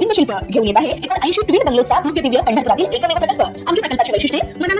गोविंद शिल्प घेऊन येत आहे. एकोण ऐंशी ट्विन बंगलोचा भव्य दिव्य पंढरपुरातील एकमेव प्रकल्प. आमच्या प्रकल्पाची वैशिष्ट्ये मनाला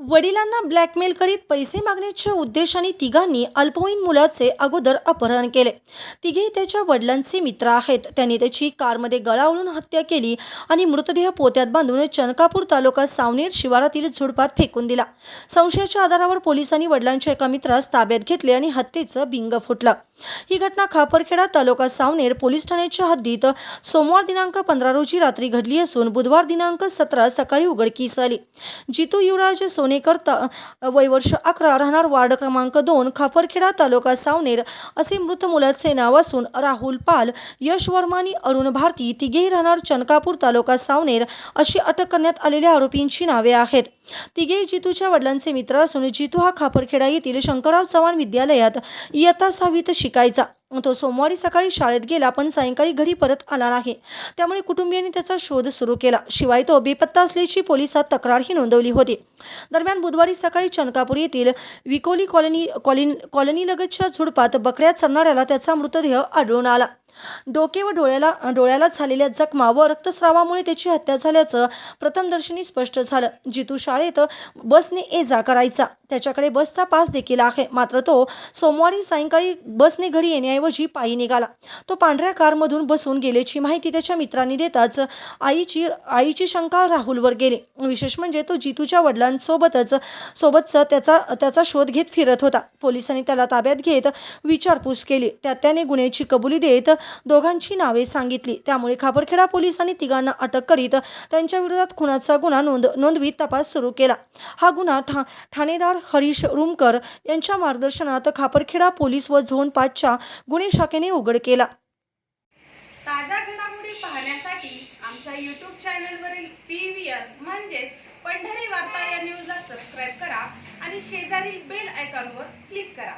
वडिलांना ब्लॅकमेल करीत पैसे मागण्याच्या उद्देशाने तिघांनी अल्पवयीन मुलाचे अगोदर अपहरण केले. तिघेही त्याच्या वडिलांचे मित्र आहेत. त्यांनी त्याची कारमध्ये गळावळून हत्या केली आणि मृतदेह पोत्यात बांधून चनकापूर तालुका सावनेर शिवारातील झुडपात फेकून दिला. संशयाच्या आधारावर पोलिसांनी वडिलांच्या एका मित्रास ताब्यात घेतले आणि हत्येचं बिंग फुटलं. ही घटना खापरखेडा तालुका सावनेर पोलीस ठाण्याच्या हद्दीत सोमवार दिनांक पंधरा रोजी रात्री घडली असून बुधवार दिनांक सतरा सकाळी उघडकीस आली. जितू युवराज सोनेकर ता वयवर्ष अकरा राहणार वार्ड क्रमांक दोन खाफरखेडा तालुका सावनेर असे मृत मुलाचे नाव असून राहुल पाल यश वर्मा आणि अरुण भारती तिघेही राहणार चनकापूर तालुका सावनेर अशी अटक करण्यात आलेल्या आरोपींची नावे आहेत. तिघेही जितूच्या वडिलांचे मित्र असून जितू हा खापरखेडा येथील शंकरराव चव्हाण विद्यालयात इयत्ता सहावीत शिकायचा. तो सोमवारी सकाळी शाळेत गेला पण सायंकाळी घरी परत आला नाही. त्यामुळे कुटुंबियांनी त्याचा शोध सुरू केला. शिवाय तो बेपत्ता असल्याची पोलिसात तक्रारही नोंदवली होती. दरम्यान बुधवारी सकाळी चनकापूर येथील विकोली कॉलनी कॉलनी कॉलनीलगतच्या झुडपात बकऱ्या चरणाऱ्याला त्याचा मृतदेह आढळून आला. डोके व डोळ्याला डोळ्याला झालेल्या जखमा व रक्तस्रावामुळे त्याची हत्या झाल्याचं प्रथमदर्शनी स्पष्ट झालं. जितू शाळेत बसने ये जा करायचा. त्याच्याकडे बसचा पास देखील आहे. मात्र तो सोमवारी सायंकाळी बसने घरी येण्याऐवजी पायी निघाला. तो पांढऱ्या कारमधून बसून गेल्याची माहिती त्याच्या मित्रांनी देताच आईची आईची शंका राहुलवर गेली. विशेष म्हणजे तो जितूच्या वडिलांसोबतच सोबतच त्याचा त्याचा शोध घेत फिरत होता. पोलिसांनी त्याला ताब्यात घेत विचारपूस केली. त्यात त्याने गुन्ह्याची कबुली देत दोघांची नावे सांगितली. त्यामुळे खापरखेडा पोलिसांनी तिघांना अटक करीत त्यांच्या विरोधात खुनाचा गुन्हा नोंद नोंदवीत तपास सुरू केला. हा गुन्हा ठा ठाणेदार हरीश रुमकर यांच्या मार्गदर्शनात खापरखेडा पोलीस व झोन पाचच्या गुन्हे शाखेने उघड केला. ताज्या घडामोडी पाहण्यासाठी आमच्या यूट्यूब चॅनलवरील पी व्ही आर म्हणजेच पंढरी वार्ता या न्यूजला सबस्क्राईब करा आणि शेजारील बेल आयकॉनवर क्लिक करा.